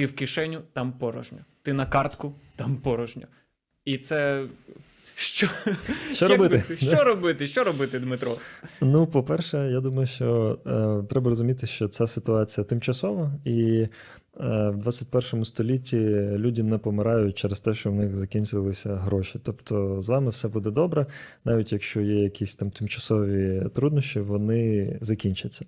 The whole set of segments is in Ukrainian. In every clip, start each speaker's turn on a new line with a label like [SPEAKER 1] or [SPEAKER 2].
[SPEAKER 1] Ти в кишеню, там порожньо. Ти на картку, там порожньо. І це. Що,
[SPEAKER 2] Що робити?
[SPEAKER 1] ви- що робити? Що робити, Дмитро?
[SPEAKER 2] Ну, по-перше, я думаю, що е, треба розуміти, що ця ситуація тимчасова, і в 21 столітті люди не помирають через те, що в них закінчилися гроші. Тобто з вами все буде добре, навіть якщо є якісь там тимчасові труднощі, вони закінчаться.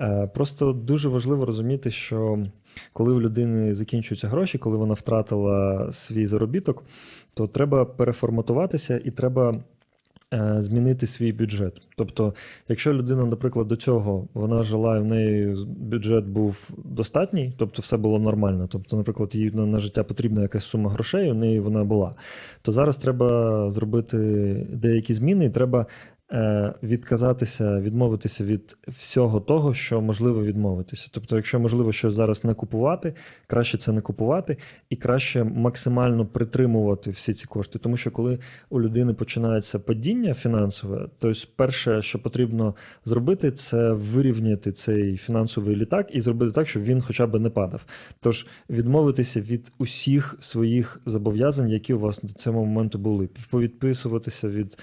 [SPEAKER 2] Е, просто дуже важливо розуміти, що коли у людини закінчуються гроші, коли вона втратила свій заробіток, то треба переформатуватися і треба е, змінити свій бюджет. Тобто, якщо людина, наприклад, до цього вона жила, і в неї бюджет був достатній, тобто все було нормально. Тобто, наприклад, їй на життя потрібна якась сума грошей, у неї вона була. То зараз треба зробити деякі зміни, і треба. Е, Відказатися, відмовитися від всього того, що можливо відмовитися. Тобто, якщо можливо щось зараз не купувати, краще це не купувати, і краще максимально притримувати всі ці кошти. Тому що коли у людини починається падіння фінансове, то перше, що потрібно зробити, це вирівняти цей фінансовий літак і зробити так, щоб він хоча б не падав. Тож відмовитися від усіх своїх зобов'язань, які у вас до цього моменту були, повідписуватися від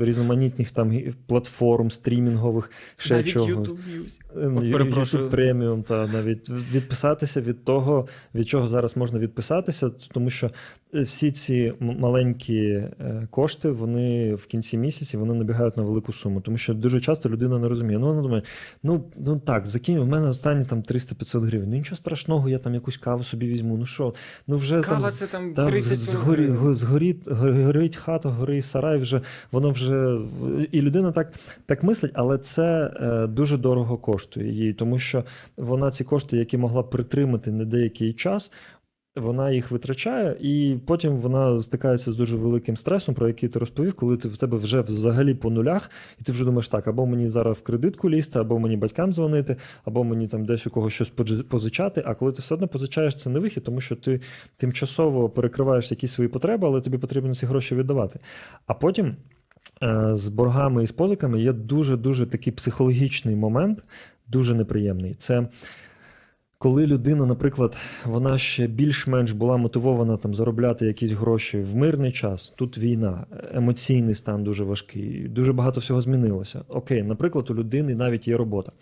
[SPEAKER 2] різноманітних там платформ, стрімінгових, ще
[SPEAKER 1] Навіть
[SPEAKER 2] чого.
[SPEAKER 1] YouTube Music.
[SPEAKER 2] Ем,
[SPEAKER 1] От перепрошую.
[SPEAKER 2] YouTube преміум, та навіть відписатися від того, від чого зараз можна відписатися, тому що е, всі ці маленькі е, кошти, вони в кінці місяці вони набігають на велику суму. Тому що дуже часто людина не розуміє. Ну вона думає, ну, ну так, закинь, у мене останні там 300-500 гривень. Ну нічого страшного, я там якусь каву собі візьму. Ну що, ну вже
[SPEAKER 1] Кава
[SPEAKER 2] там.
[SPEAKER 1] це там
[SPEAKER 2] Там
[SPEAKER 1] 30
[SPEAKER 2] згорі, го- згоріть, горить хата, горить сарай, вже воно вже і людина так, так мислить, але це е, дуже дорого коштує їй, тому що вона ці кошти, які могла притримати на деякий час. Вона їх витрачає, і потім вона стикається з дуже великим стресом, про який ти розповів, коли ти в тебе вже взагалі по нулях, і ти вже думаєш, так, або мені зараз в кредитку лізти, або мені батькам дзвонити, або мені там десь у когось щось позичати. А коли ти все одно позичаєш, це не вихід, тому що ти тимчасово перекриваєш якісь свої потреби, але тобі потрібно ці гроші віддавати. А потім з боргами і з позиками є дуже дуже такий психологічний момент, дуже неприємний. Це коли людина, наприклад, вона ще більш-менш була мотивована там заробляти якісь гроші в мирний час, тут війна, емоційний стан дуже важкий, дуже багато всього змінилося. Окей, наприклад, у людини навіть є робота.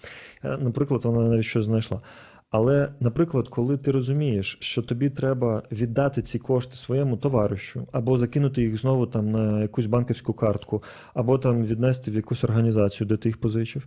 [SPEAKER 2] Е, Наприклад, вона навіть щось знайшла. Але, наприклад, коли ти розумієш, що тобі треба віддати ці кошти своєму товаришу, або закинути їх знову там на якусь банківську картку, або там віднести в якусь організацію, де ти їх позичив,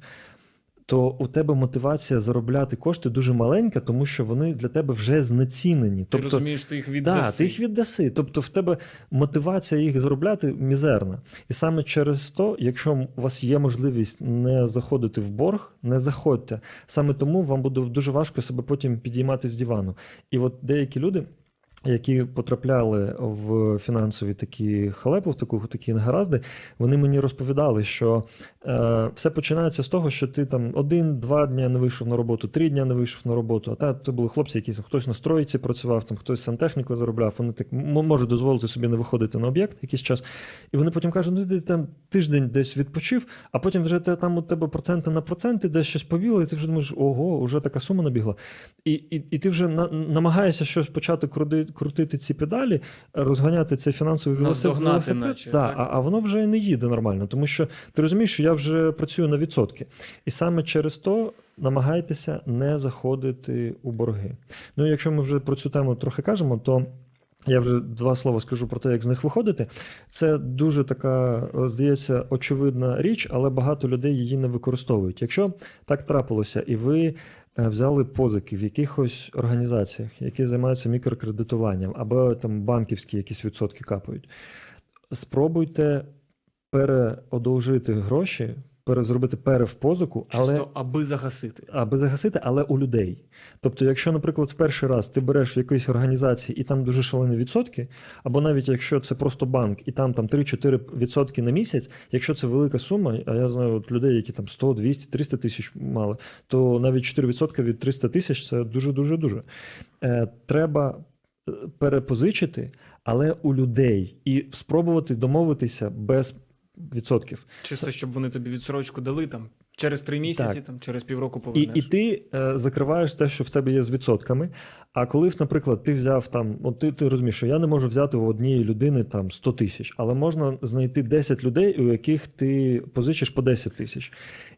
[SPEAKER 2] то у тебе мотивація заробляти кошти дуже маленька, тому що вони для тебе вже знецінені.
[SPEAKER 1] Ти розумієш, ти їх віддаси.
[SPEAKER 2] Да, ти їх віддаси. Тобто в тебе мотивація їх заробляти мізерна. І саме через то, якщо у вас є можливість не заходити в борг, не заходьте. Саме тому вам буде дуже важко себе потім підіймати з дивану. І от деякі люди. Які потрапляли в фінансові такі халепи, в таку такі негаразди, вони мені розповідали, що е, все починається з того, що ти там один-два дні не вийшов на роботу, три дні не вийшов на роботу. А та то були хлопці, які хтось на стройці працював, там хтось сантехніку заробляв. Вони так можуть дозволити собі не виходити на об'єкт якийсь час. І вони потім кажуть, ну ти там тиждень десь відпочив, а потім вже те, там у тебе проценти на проценти, десь щось повіло, і ти вже думаєш, ого, вже така сума набігла. І, і, і ти вже на, намагаєшся щось почати крути, крутити ці педалі, розганяти цей фінансовий велосипед.
[SPEAKER 1] наче,
[SPEAKER 2] Да,
[SPEAKER 1] так?
[SPEAKER 2] а, а воно вже не їде нормально, тому що ти розумієш, що я вже працюю на відсотки. І саме через то намагайтеся не заходити у борги. Ну, якщо ми вже про цю тему трохи кажемо, то. Я вже два слова скажу про те, як з них виходити. Це дуже така, здається, очевидна річ, але багато людей її не використовують. Якщо так трапилося, і ви взяли позики в якихось організаціях, які займаються мікрокредитуванням, або там банківські якісь відсотки капають, спробуйте переодовжити гроші, зробити перевпозику, але
[SPEAKER 1] Чисто аби загасити.
[SPEAKER 2] аби загасити, але у людей. Тобто, якщо, наприклад, в перший раз ти береш в якоїсь організації і там дуже шалені відсотки, або навіть якщо це просто банк, і там, там 3-4 відсотки на місяць, якщо це велика сума, а я знаю от людей, які там 100, 200, 300 тисяч мали, то навіть 4 відсотки від 300 тисяч це дуже дуже дуже. Е, треба е, перепозичити, але у людей і спробувати домовитися без відсотків.
[SPEAKER 1] Чисто, щоб вони тобі відсрочку дали там Через три місяці,
[SPEAKER 2] Так.
[SPEAKER 1] там, через півроку
[SPEAKER 2] І,
[SPEAKER 1] повернеш.
[SPEAKER 2] і ти е, закриваєш те, що в тебе є з відсотками. А коли, наприклад, ти взяв там, от ти, ти розумієш, що я не можу взяти у однієї людини там 100 тисяч, але можна знайти 10 людей, у яких ти позичиш по 10 тисяч.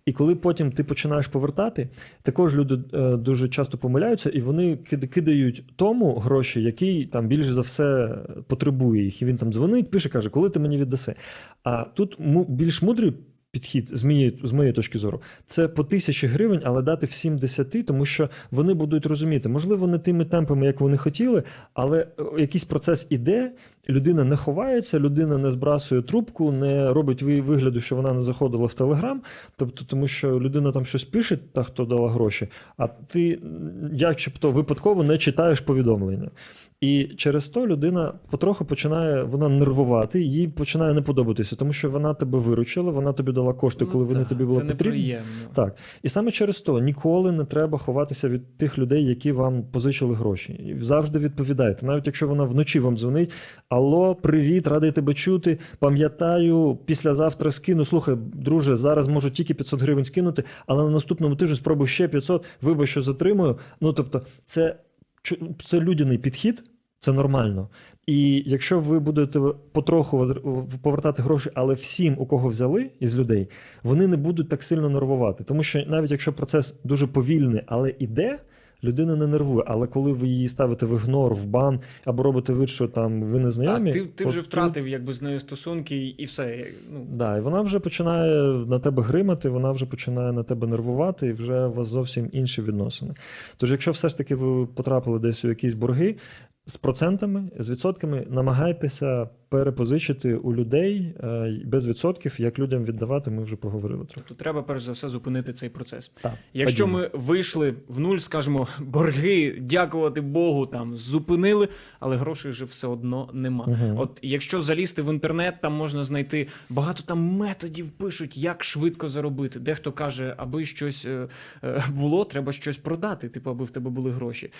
[SPEAKER 2] І коли потім ти починаєш повертати, також люди е, дуже часто помиляються, і вони кид- кидають тому гроші, який там більш за все потребує їх. І він там дзвонить, пише, каже, коли ти мені віддаси. А тут більш мудрий підхід з моєї, з моєї точки зору. Це по тисячі гривень, але дати всім десяти, тому що вони будуть розуміти, можливо, не тими темпами, як вони хотіли, але е, якийсь процес іде, людина не ховається, людина не збрасує трубку, не робить ви- вигляду, що вона не заходила в Телеграм, тобто, тому що людина там щось пише, та хто дала гроші, а ти, м, начебто, випадково не читаєш повідомлення. І через то людина потроху починає вона нервувати, їй починає не подобатися, тому що вона тебе виручила, вона тобі дала кошти,
[SPEAKER 1] Ну,
[SPEAKER 2] коли вони
[SPEAKER 1] так,
[SPEAKER 2] тобі були
[SPEAKER 1] це
[SPEAKER 2] потрібні.
[SPEAKER 1] неприємно.
[SPEAKER 2] Так. І саме через то ніколи не треба ховатися від тих людей, які вам позичили гроші. І завжди відповідайте. Навіть якщо вона вночі вам дзвонить: Алло, привіт, радий тебе чути. Пам'ятаю, післязавтра скину. Слухай, друже, зараз можу тільки 500 гривень скинути, але на наступному тижні спробую ще 500, вибач, що затримую. Ну тобто, це, це людяний підхід. Це нормально. І якщо ви будете потроху повертати гроші, але всім, у кого взяли із людей, вони не будуть так сильно нервувати. Тому що навіть якщо процес дуже повільний, але іде, людина не нервує. Але коли ви її ставите в ігнор, в бан або робите вид, що там ви не
[SPEAKER 1] А, ти, ти вже
[SPEAKER 2] тут-
[SPEAKER 1] втратив якби з нею стосунки і, і все. Ну,
[SPEAKER 2] Да, і вона вже починає на тебе гримати, вона вже починає на тебе нервувати, і вже у вас зовсім інші відносини. Тож, якщо все ж таки ви потрапили десь у якісь борги з процентами, з відсотками, намагайтеся перепозичити у людей е, без відсотків, як людям віддавати, ми вже поговорили трохи.
[SPEAKER 1] тобто треба перш за все зупинити цей процес.
[SPEAKER 2] Так,
[SPEAKER 1] Якщо
[SPEAKER 2] падіння.
[SPEAKER 1] ми вийшли в нуль, скажімо, борги, дякувати Богу, там зупинили, але грошей вже все одно нема.
[SPEAKER 2] Мгм.
[SPEAKER 1] От якщо залізти в інтернет, там можна знайти багато там методів пишуть, як швидко заробити. Дехто каже, аби щось е, е, було, треба щось продати, типу, аби в тебе були гроші.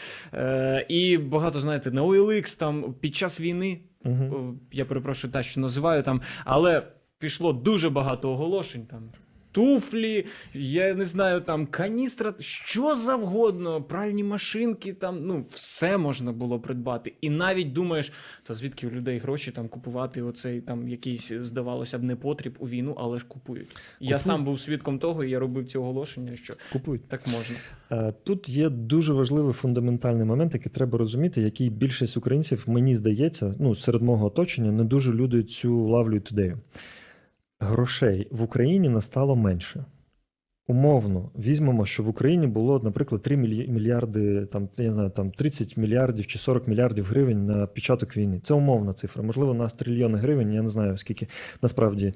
[SPEAKER 1] І багато знаєте, на OLX там під час війни О, я перепрошую те, що називаю там, але пішло дуже багато оголошень там. Туфлі, я не знаю, там каністра, що завгодно, пральні машинки, там ну все можна було придбати. І навіть думаєш, то звідки у людей гроші там купувати оцей там якийсь, здавалося б, непотріб у війну, але ж купують. Я сам був свідком того, і я робив ці оголошення, що
[SPEAKER 2] Купують.
[SPEAKER 1] так можна.
[SPEAKER 2] Е, Тут є дуже важливий фундаментальний момент, який треба розуміти, який більшість українців, мені здається, ну серед мого оточення, не дуже люди цю лавлюють ідею. Грошей в Україні настало менше. Умовно, візьмемо, що в Україні було, наприклад, 3 мільй- мільярди, там, я знаю, там 30 мільярдів чи 40 мільярдів гривень на початок війни. Це умовна цифра. Можливо, у нас трильйони гривень, я не знаю, скільки насправді е,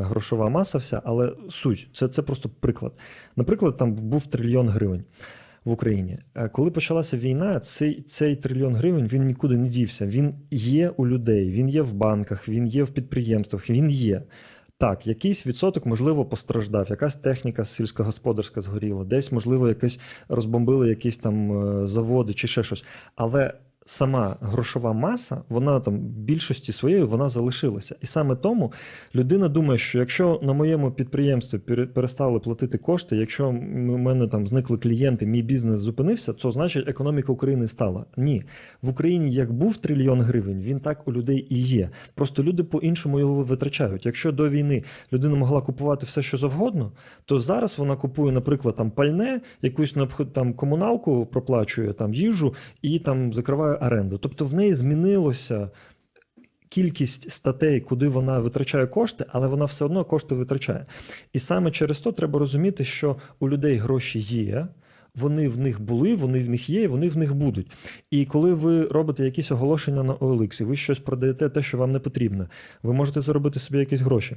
[SPEAKER 2] грошова маса вся, але суть це, це просто приклад. Наприклад, там був трильйон гривень в Україні. Е, Коли почалася війна, цей, цей трильйон гривень він нікуди не дівся. Він є у людей, він є в банках, він є в підприємствах, він є. Так, якийсь відсоток, можливо, постраждав, якась техніка сільськогосподарська згоріла, десь, можливо, якесь розбомбили якісь там е, заводи чи ще щось. Але сама грошова маса, вона там в більшості своєї вона залишилася. І саме тому людина думає, що якщо на моєму підприємстві пере- перестали платити кошти, якщо у мене там зникли клієнти, мій бізнес зупинився, то значить економіка України стала. Ні, в Україні як був трильйон гривень, він так у людей і є. Просто люди по-іншому його витрачають. Якщо до війни людина могла купувати все, що завгодно, то зараз вона купує, наприклад, там пальне, якусь там комуналку проплачує, там їжу і там закриває оренду. Тобто в неї змінилося. Кількість статей, куди вона витрачає кошти, але вона все одно кошти витрачає. І саме через то треба розуміти, що у людей гроші є, вони в них були, вони в них є, і вони в них будуть. І коли ви робите якісь оголошення на OLX, і ви щось продаєте те, що вам не потрібно, ви можете заробити собі якісь гроші.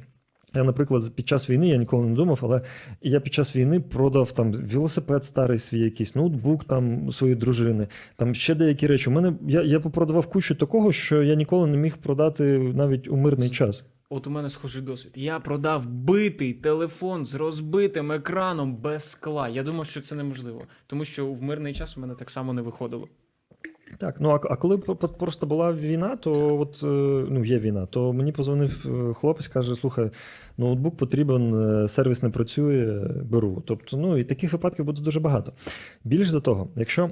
[SPEAKER 2] Я, наприклад, під час війни я ніколи не думав, але я під час війни продав там велосипед старий свій, якийсь ноутбук там своєї дружини, там ще деякі речі. У мене я, я попродавав кучу такого, що я ніколи не міг продати навіть у мирний час.
[SPEAKER 1] От у мене схожий досвід. Я продав битий телефон з розбитим екраном без скла. Я думав, що це неможливо, тому що в мирний час у мене так само не виходило.
[SPEAKER 2] Так, ну а, коли просто була війна, то от е, ну є війна, то мені позвонив е, хлопець, каже: слухай, ноутбук потрібен, е, сервіс не працює, беру. Тобто, ну і таких випадків буде дуже багато. Більш за того, якщо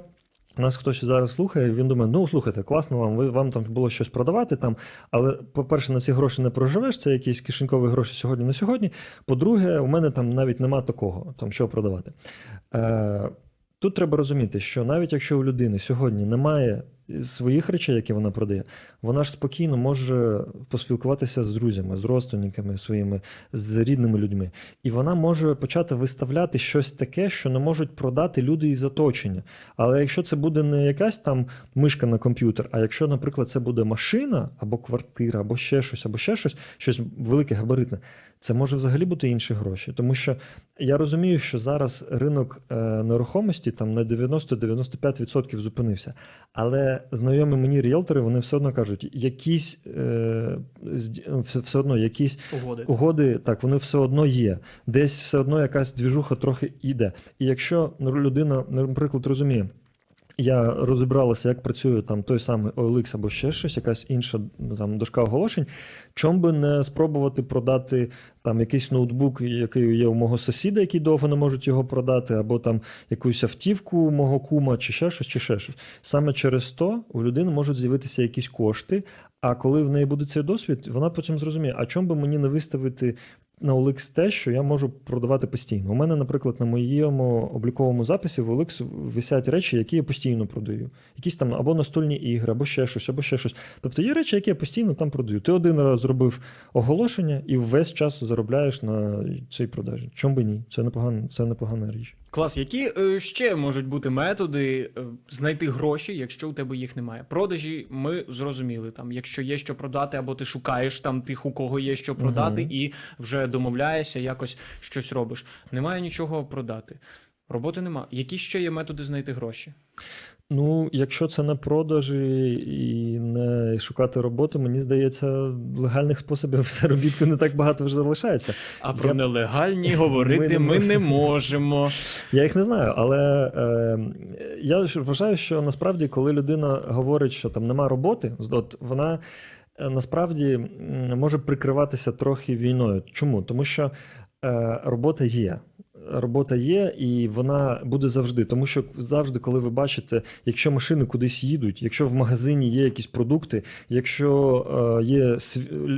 [SPEAKER 2] нас хтось зараз слухає, він думає, ну слухайте, класно вам, ви вам там було щось продавати там. Але, по-перше, на ці гроші не проживеш, це якісь кишенькові гроші сьогодні на сьогодні. По-друге, у мене там навіть нема такого, там що продавати. Е, Тут треба розуміти, що навіть якщо у людини сьогодні немає своїх речей, які вона продає, вона ж спокійно може поспілкуватися з друзями, з родственниками своїми, з рідними людьми. І вона може почати виставляти щось таке, що не можуть продати люди із оточення. Але якщо це буде не якась там мишка на комп'ютер, а якщо, наприклад, це буде машина або квартира, або ще щось, або ще щось, щось велике, габаритне, це може взагалі бути інші гроші. Тому що я розумію, що зараз ринок е, нерухомості там на 90-95% зупинився. Але знайомі мені ріелтори, вони все одно кажуть, якісь е, все- все одно якісь
[SPEAKER 1] Угоди.
[SPEAKER 2] угоди, так, вони все одно є. Десь все одно якась двіжуха трохи йде. І якщо ну, людина, наприклад, розуміє, я розібралася, як працює там той самий OLX або ще щось, якась інша ну, там дошка оголошень. Чом би не спробувати продати там якийсь ноутбук, який є у мого сусіда, який довго не можуть його продати, або там якусь автівку мого кума, чи ще щось, чи ще щось. Саме через то у людини можуть з'явитися якісь кошти. А коли в неї буде цей досвід, вона потім зрозуміє, а чому би мені не виставити на OLX те, що я можу продавати постійно. У мене, наприклад, на моєму обліковому записі в OLX висять речі, які я постійно продаю. Якісь там або настольні ігри, або ще щось, або ще щось. Тобто є речі, які я постійно там продаю. Ти один раз зробив оголошення і весь час заробляєш на цій продажі. Чому би ні? Це непогана, це непогана річ.
[SPEAKER 1] Клас, які е, ще можуть бути методи е, знайти гроші, якщо у тебе їх немає? Продажі ми зрозуміли. Там, якщо є що продати, або ти шукаєш там тих, у кого є що продати,
[SPEAKER 2] Мгм.
[SPEAKER 1] і вже домовляєшся, якось щось робиш. Немає нічого продати. Роботи нема. Які ще є методи знайти гроші?
[SPEAKER 2] Ну, якщо це не продажі і не шукати роботу, мені здається, легальних способів заробітку не так багато вже залишається.
[SPEAKER 1] А про
[SPEAKER 2] Я-
[SPEAKER 1] нелегальні говорити
[SPEAKER 2] Ми
[SPEAKER 1] ми
[SPEAKER 2] не можемо. Я їх не знаю, але е, я вважаю, що насправді, коли людина говорить, що там нема роботи, от вона насправді може прикриватися трохи війною. Чому? Тому що е, робота є. Робота є, і вона буде завжди. Тому що завжди, коли ви бачите, якщо машини кудись їдуть, якщо в магазині є якісь продукти, якщо е, є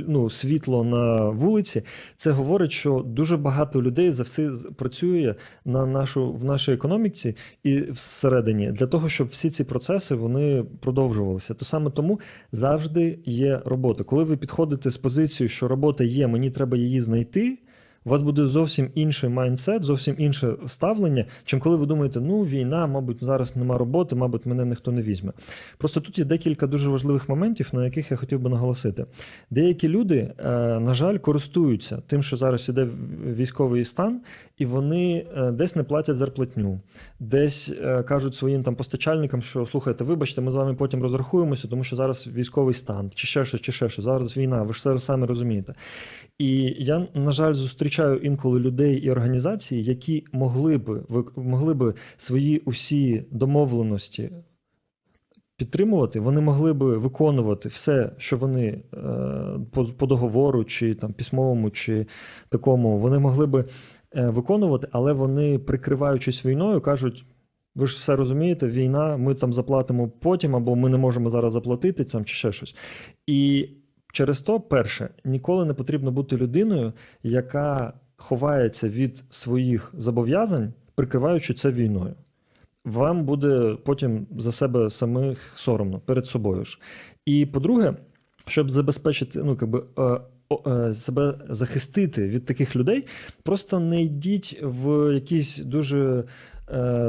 [SPEAKER 2] ну, світло на вулиці, це говорить, що дуже багато людей за все працює на нашу в нашій економіці і всередині для того, щоб всі ці процеси вони продовжувалися. То саме тому завжди є робота. Коли ви підходите з позицією, що робота є, мені треба її знайти. У вас буде зовсім інший майндсет, зовсім інше ставлення, чим коли ви думаєте, ну війна, мабуть, зараз нема роботи, мабуть, мене ніхто не візьме. Просто тут є декілька дуже важливих моментів, на яких я хотів би наголосити. Деякі люди, е, на жаль, користуються тим, що зараз іде військовий стан, і вони е, десь не платять зарплатню, десь е, кажуть своїм там постачальникам, що слухайте, вибачте, ми з вами потім розрахуємося, тому що зараз військовий стан, чи ще щось, чи ще щось. Зараз війна, ви ж все самі розумієте. І я, на жаль, зустрічаю інколи людей і організації, які могли би могли би свої усі домовленості підтримувати, вони могли би виконувати все, що вони е, по, по договору, чи там письмовому, чи такому, вони могли би е, виконувати, але вони, прикриваючись війною, кажуть. Ви ж все розумієте, війна, ми там заплатимо потім, або ми не можемо зараз заплатити там, чи ще щось. І через то, перше, ніколи не потрібно бути людиною, яка ховається від своїх зобов'язань, прикриваючи це війною. Вам буде потім за себе самих соромно перед собою ж. І по-друге, щоб забезпечити, ну якби. е, е, Себе захистити від таких людей, просто не йдіть в якісь дуже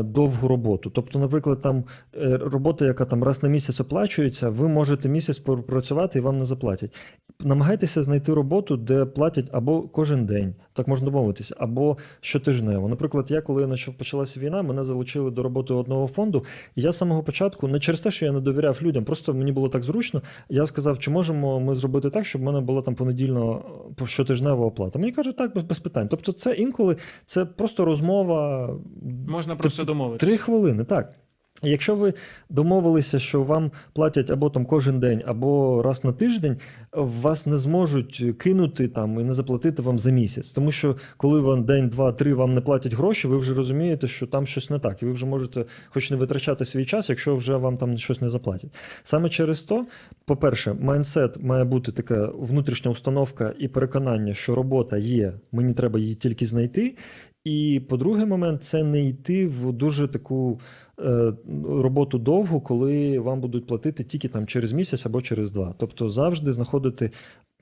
[SPEAKER 2] довгу роботу. Тобто, наприклад, там е, робота, яка там раз на місяць оплачується, ви можете місяць попрацювати і вам не заплатять. Намагайтеся знайти роботу, де платять або кожен день, так можна домовитися, або щотижнево. Наприклад, я коли почалася війна, мене залучили до роботи одного фонду, і я з самого початку, не через те, що я не довіряв людям, просто мені було так зручно. Я сказав, чи можемо ми зробити так, щоб в мене була там понедільно е, щотижнева оплата. Мені кажуть, так, без, без питань. Тобто, це інколи це просто розмова
[SPEAKER 1] Можна про
[SPEAKER 2] Тобто
[SPEAKER 1] все домовитися.
[SPEAKER 2] Три хвилини, так. Якщо ви домовилися, що вам платять або там кожен день, або раз на тиждень, вас не зможуть кинути там і не заплатити вам за місяць. Тому що коли вам день, два, три вам не платять гроші, ви вже розумієте, що там щось не так, і ви вже можете хоч не витрачати свій час, якщо вже вам там щось не заплатять. Саме через то, по-перше, майндсет має бути така внутрішня установка і переконання, що робота є, мені треба її тільки знайти. І по-друге, момент це не йти в дуже таку е, роботу довгу, коли вам будуть платити тільки там через місяць або через два. Тобто завжди знаходити,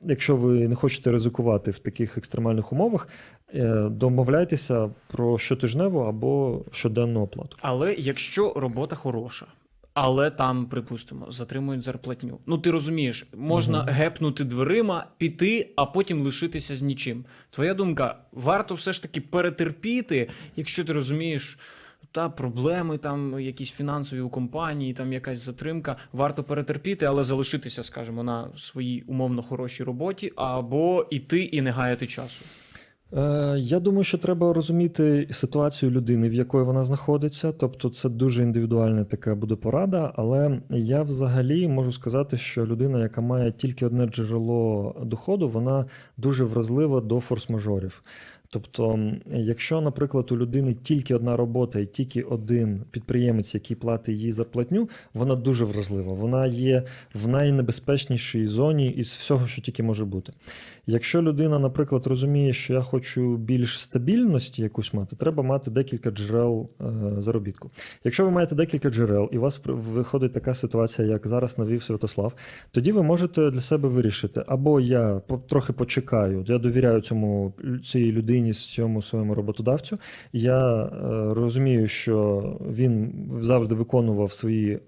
[SPEAKER 2] якщо ви не хочете ризикувати в таких екстремальних умовах, е, домовляйтеся про щотижневу або щоденну оплату.
[SPEAKER 1] Але якщо робота хороша. Але там, припустимо, затримують зарплатню. Ну ти розумієш, можна
[SPEAKER 2] Мгм.
[SPEAKER 1] гепнути дверима, піти, а потім лишитися з нічим. Твоя думка, варто все ж таки перетерпіти, якщо ти розумієш, та проблеми там якісь фінансові у компанії, там якась затримка. Варто перетерпіти, але залишитися, скажімо, на своїй умовно хорошій роботі, або іти і не гаяти часу.
[SPEAKER 2] Е, Я думаю, що треба розуміти ситуацію людини, в якої вона знаходиться. Тобто, це дуже індивідуальна така буде порада. Але я взагалі можу сказати, що людина, яка має тільки одне джерело доходу, вона дуже вразлива до форс-мажорів. Тобто, якщо, наприклад, у людини тільки одна робота і тільки один підприємець, який платить їй зарплатню, вона дуже вразлива. Вона є в найнебезпечнішій зоні із всього, що тільки може бути. Якщо людина, наприклад, розуміє, що я хочу більш стабільності якусь мати, треба мати декілька джерел е, заробітку. Якщо ви маєте декілька джерел, і у вас виходить така ситуація, як зараз навів Святослав, тоді ви можете для себе вирішити, або я трохи почекаю, я довіряю цьому цій людині, цьому своєму роботодавцю. Я е, розумію, що він завжди виконував свої е,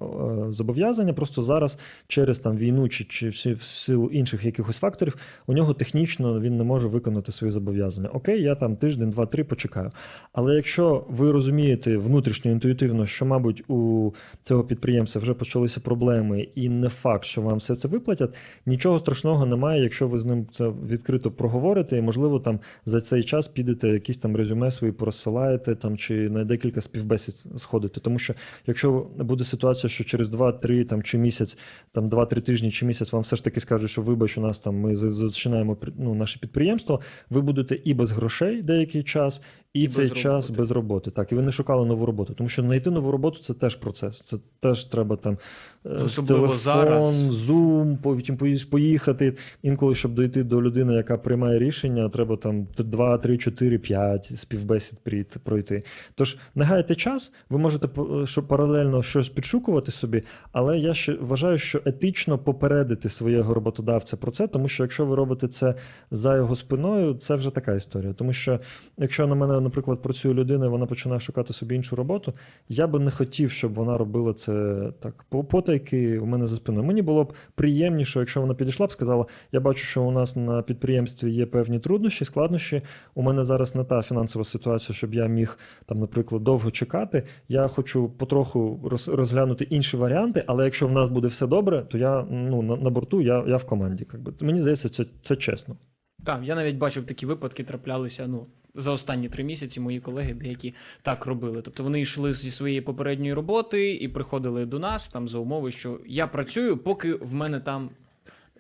[SPEAKER 2] зобов'язання. Просто зараз через там війну чи, чи в силу інших якихось факторів у нього технічно він не може виконати свої зобов'язання. Окей, я там тиждень, два-три почекаю. Але якщо ви розумієте внутрішньо інтуїтивно, що, мабуть, у цього підприємства вже почалися проблеми, і не факт, що вам все це виплатять, нічого страшного немає, якщо ви з ним це відкрито проговорите, і можливо там за цей час підете якісь там резюме свої порозсилаєте там чи на декілька співбесід сходите. Тому що якщо буде ситуація, що через 2-3 там чи місяць, там 2-3 тижні чи місяць вам все ж таки скажуть, що вибач, у нас там ми зачинаємо ну, наше підприємство, ви будете і без грошей деякий час, і, цей
[SPEAKER 1] без
[SPEAKER 2] час
[SPEAKER 1] роботи.
[SPEAKER 2] без роботи. Так, і ви не шукали нову роботу. Тому що знайти нову роботу це теж процес. Це теж треба там е,
[SPEAKER 1] Особливо
[SPEAKER 2] телефон,
[SPEAKER 1] зараз.
[SPEAKER 2] Zoom, потім поїхати. Інколи, щоб дойти до людини, яка приймає рішення, треба там 2, 3, 4, 5 співбесід пройти. Тож не гайте час, ви можете по- паралельно щось підшукувати собі, але я ще вважаю, що етично попередити свого роботодавця про це, тому що якщо ви робите це за його спиною, це вже така історія. Тому що якщо на мене, наприклад, працює людина, і вона починає шукати собі іншу роботу, я би не хотів, щоб вона робила це так потайки у мене за спиною. Мені було б приємніше, якщо вона підійшла б, сказала: я бачу, що у нас на підприємстві є певні труднощі, складнощі. У мене зараз не та фінансова ситуація, щоб я міг там, наприклад, довго чекати. Я хочу потроху роз- розглянути інші варіанти, але якщо в нас буде все добре, то я ну на, на борту, я, я в команді. Якби мені здається, це, це чесно.
[SPEAKER 1] Так, я навіть бачив такі випадки, траплялися ну, за останні три місяці мої колеги деякі так робили. Тобто вони йшли зі своєї попередньої роботи і приходили до нас там за умови, що я працюю, поки в мене там.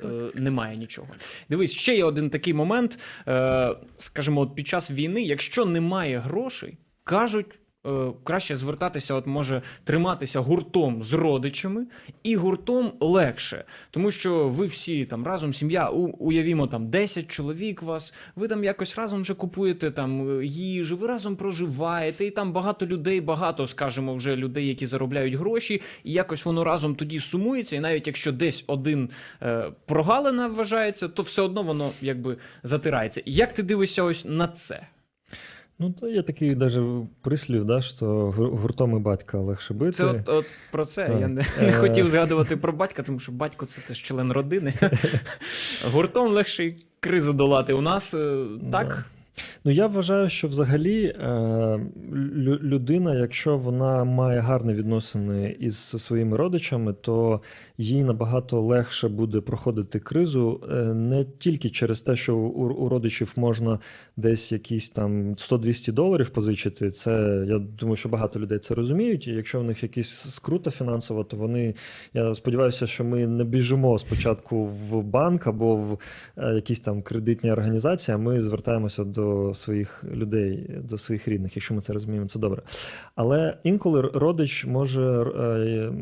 [SPEAKER 1] е, Немає нічого. Дивись, ще є один такий момент. Е, скажімо, от під час війни, якщо немає грошей, кажуть, краще звертатися, от може триматися гуртом з родичами, і гуртом легше. Тому що ви всі там разом, сім'я, уявімо, там 10 чоловік вас, ви там якось разом вже купуєте там е, їжу, ви разом проживаєте, і там багато людей, багато, скажімо, вже людей, які заробляють гроші, і якось воно разом тоді сумується. І навіть якщо десь один е, прогалина вважається, то все одно воно якби затирається. Як ти дивишся ось на це?
[SPEAKER 2] Ну, то є такий даже прислів, да, що гур- гуртом і батька легше бити.
[SPEAKER 1] Це от, от про це
[SPEAKER 2] Так.
[SPEAKER 1] я не, не хотів згадувати про батька, тому що батько це теж член родини. Гуртом легше кризу долати. У нас е, так.
[SPEAKER 2] Ну, я вважаю, що взагалі е, людина, якщо вона має гарні відносини із своїми родичами, то їй набагато легше буде проходити кризу е, не тільки через те, що у, у родичів можна десь якісь там 100-200 доларів позичити. Це я думаю, що багато людей це розуміють. І якщо в них якісь скрута фінансова, то вони я сподіваюся, що ми не біжимо спочатку в банк або в е, якісь там кредитні організації, а ми звертаємося до своїх людей, до своїх рідних, якщо ми це розуміємо, це добре. Але інколи родич може е,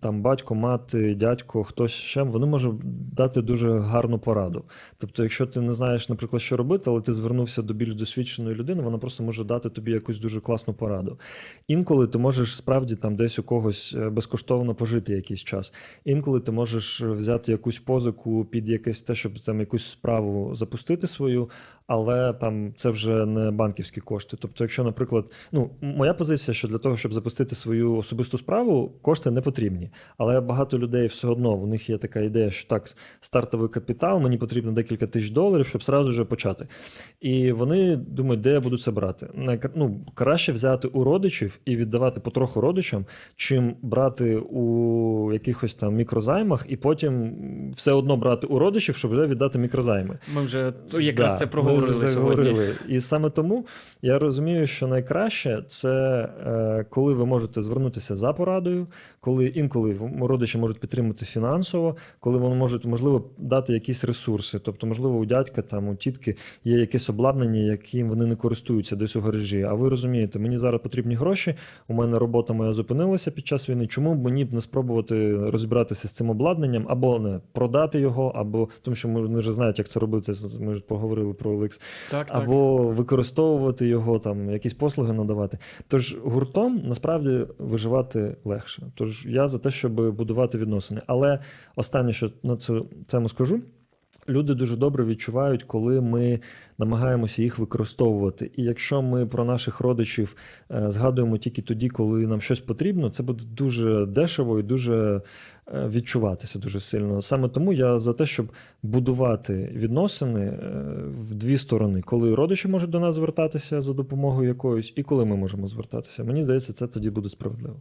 [SPEAKER 2] там батько, мати, дядько, хтось ще, вони можуть дати дуже гарну пораду. Тобто, якщо ти не знаєш, наприклад, що робити, але ти звернувся до більш досвідченої людини, вона просто може дати тобі якусь дуже класну пораду. Інколи ти можеш справді там десь у когось е, безкоштовно пожити якийсь час. Інколи ти можеш взяти якусь позику під якесь те, щоб там якусь справу запустити свою, але там це вже не банківські кошти. Тобто, якщо, наприклад, ну моя позиція, що для того, щоб запустити свою особисту справу, кошти не потрібні. Але багато людей все одно у них є така ідея, що так, стартовий капітал, мені потрібно декілька тисяч доларів, щоб сразу же почати. І вони думають, де я буду це брати. Ну, краще взяти у родичів і віддавати потроху родичам, чим брати у якихось там мікрозаймах, і потім все одно брати у родичів, щоб вже віддати мікрозайми.
[SPEAKER 1] Ми вже то якраз
[SPEAKER 2] Да,
[SPEAKER 1] це проговорили
[SPEAKER 2] вже
[SPEAKER 1] сьогодні.
[SPEAKER 2] І саме тому я розумію, що найкраще це е, коли ви можете звернутися за порадою, коли інколи родичі можуть підтримати фінансово, коли вони можуть, можливо, дати якісь ресурси. Тобто, можливо, у дядька там у тітки є якесь обладнання, яким вони не користуються десь у гаражі. А ви розумієте, мені зараз потрібні гроші. У мене робота моя зупинилася під час війни. Чому б мені б не спробувати розібратися з цим обладнанням або не продати його, або тому, що ми вже знають, як це робити. Ми ж поговорили про OLX.
[SPEAKER 1] Так, так.
[SPEAKER 2] або використовувати його, там якісь послуги надавати. Тож гуртом насправді виживати легше. Тож я за те, щоб будувати відносини. Але останнє, що на цю цьому скажу. Люди дуже добре відчувають, коли ми намагаємося їх використовувати. І якщо ми про наших родичів е, згадуємо тільки тоді, коли нам щось потрібно, це буде дуже дешево і дуже е, відчуватися дуже сильно. Саме тому я за те, щоб будувати відносини е, в дві сторони, коли родичі можуть до нас звертатися за допомогою якоюсь, і коли ми можемо звертатися. Мені здається, це тоді буде справедливо.